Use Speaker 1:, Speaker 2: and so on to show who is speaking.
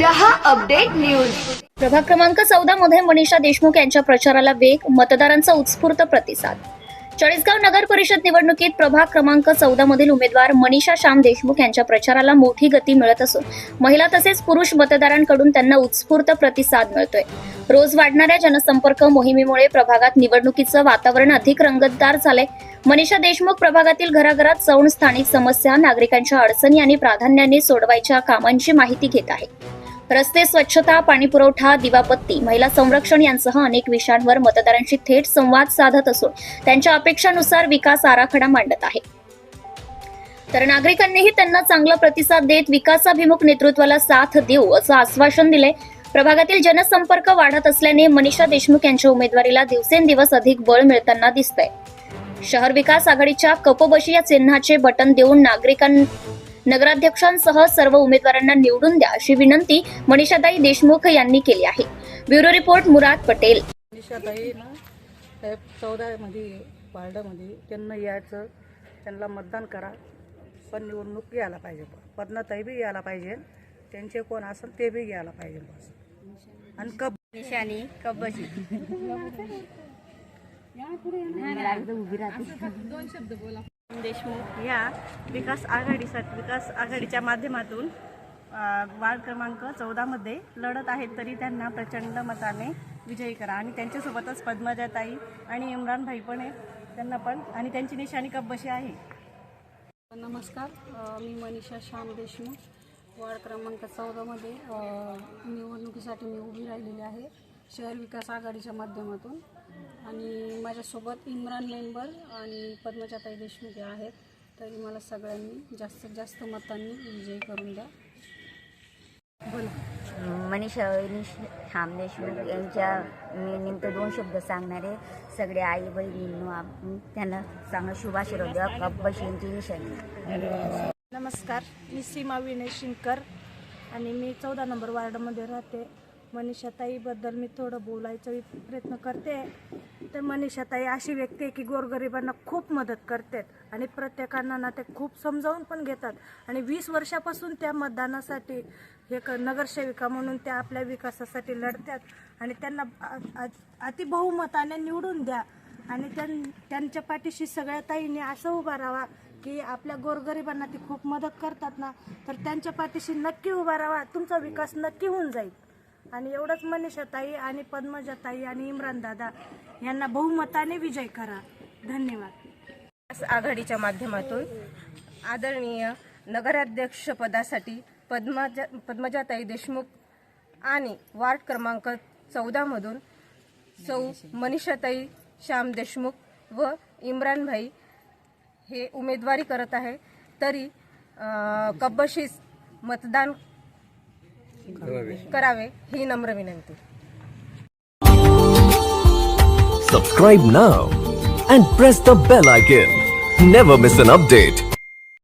Speaker 1: रहा update news.
Speaker 2: प्रभाग क्रमांक चौदा मध्ये मनीषा देशमुख यांच्या प्रचाराला वेग मतदारांचा उत्स्फूर्त प्रतिसाद. चाळीसगाव नगर परिषद निवडणुकीत प्रभाग क्रमांक चौदा मधील उमेदवार मनीषा श्याम देशमुख यांच्या प्रचाराला मोठी गती मिळत असून महिला तसेच पुरुष मतदारांकडून त्यांना उत्स्फूर्त प्रतिसाद मिळतोय. रोज वाढणाऱ्या जनसंपर्क मोहिमेमुळे प्रभागात निवडणुकीचं वातावरण अधिक रंगतदार झालंय. मनीषा देशमुख प्रभागातील घराघरात जाऊन स्थानिक समस्या नागरिकांच्या अडचणी आणि प्राधान्याने सोडवायच्या कामांची माहिती घेत आहे रस्ते स्वच्छता पाणीपुरवठा दिवापत्ती महिला संरक्षण यांसह अनेक विषयांवर मतदारांशी थेट संवाद साधत असून त्यांच्या अपेक्षानुसार विकास आराखडा मांडत आहे. तर नागरिकांनीही त्यांना चांगला प्रतिसाद देत विकासाभिमुख नेतृत्वाला साथ देऊ असं आश्वासन दिले प्रभागातील जनसंपर्क वाढत असल्याने मनीषा देशमुख यांच्या उमेदवारीला दिवसेंदिवस अधिक बळ मिळताना दिसतंय. शहर विकास आघाडीच्या कपबशी या चिन्हाचे बटन देऊन नागरिकां नगराध्यक्षांसह सर्व उमेदवारांना निवडून द्या अशी विनंती मनीषाताई देशमुख यांनी केली आहे. Bureau report Murad Patel.
Speaker 3: चौदामध्ये वार्डामध्ये त्यांना यायचं त्यांना मतदान करा पण निवडणूक यायला पाहिजे पद्मताई बी यायला पाहिजे त्यांचे कोण असेल ते बी यायला पाहिजे बस आणि कब
Speaker 4: निशाणी कब्बशी
Speaker 3: देशमुख या विकास आघाडीसाठी विकास आघाडीच्या माध्यमातून वार्ड क्रमांक चौदामध्ये लढत आहेत तरी त्यांना प्रचंड मताने विजयी करा. आणि त्यांच्यासोबतच पद्मजाताई आणि इम्रान भाई पण आहेत. त्यांना पण आणि त्यांची निशाणी कब्बशी आहे.
Speaker 5: नमस्कार. मी मनीषा श्याम देशमुख. वार्ड क्रमांक चौदामध्ये निवडणुकीसाठी मी उभी राहिलेली आहे. शहर विकास आघाडीच्या माध्यमातून. आणि माझ्यासोबत इम्रान मेंबर आणि पद्मजाताई देशमुख या आहेत. तरी मला सगळ्यांनी जास्तीत जास्त मतांनी विजयी करून द्या.
Speaker 4: मनीषा वहिनी श्याम देशमुख यांच्या मी नेमकं दोन शब्द सांगणारे. सगळे आई बहिणींनो आपण त्यांना चांगला शुभाशीर्वाद द्या. कब्बशी यांची निशाणी
Speaker 6: नमस्कार. मी सीमा विनय शिंकर आणि मी चौदा नंबर वार्डमध्ये राहते. मनीषाताईबद्दल मी थोडं बोलायचा प्रयत्न करते. तर मनीषाताई अशी व्यक्ती आहे की गोरगरिबांना खूप मदत करतात आणि प्रत्येकांना ना ते खूप समजावून पण घेतात. आणि वीस वर्षापासून त्या मतदानासाठी हे क नगरसेविका म्हणून त्या आपल्या विकासासाठी लढतात. आणि त्यांना अतिबहुमताने निवडून द्या. आणि त्यां त्यांच्या पाठीशी सगळ्या ताईंनी असं उभा राहावा की आपल्या गोरगरिबांना ती खूप मदत करतात ना. तर त्यांच्या पाठीशी नक्की उभा राहावा तुमचा विकास नक्की होऊन जाईल. आणि एवढंच मनीषाताई आणि पद्मजाताई आणि इम्रान दादा यांना बहुमताने विजय करा. धन्यवाद.
Speaker 7: आघाडीच्या माध्यमातून आदरणीय नगराध्यक्षपदासाठी पद्मजा पद्मजाताई देशमुख आणि वार्ड क्रमांक चौदामधून सौ मनीषाताई श्याम देशमुख व इम्रानभाई हे उमेदवारी करत आहे. तरी कब्बशीस मतदान करावे ही नम्र विनंती
Speaker 8: Subscribe now and press the bell icon. Never miss an update.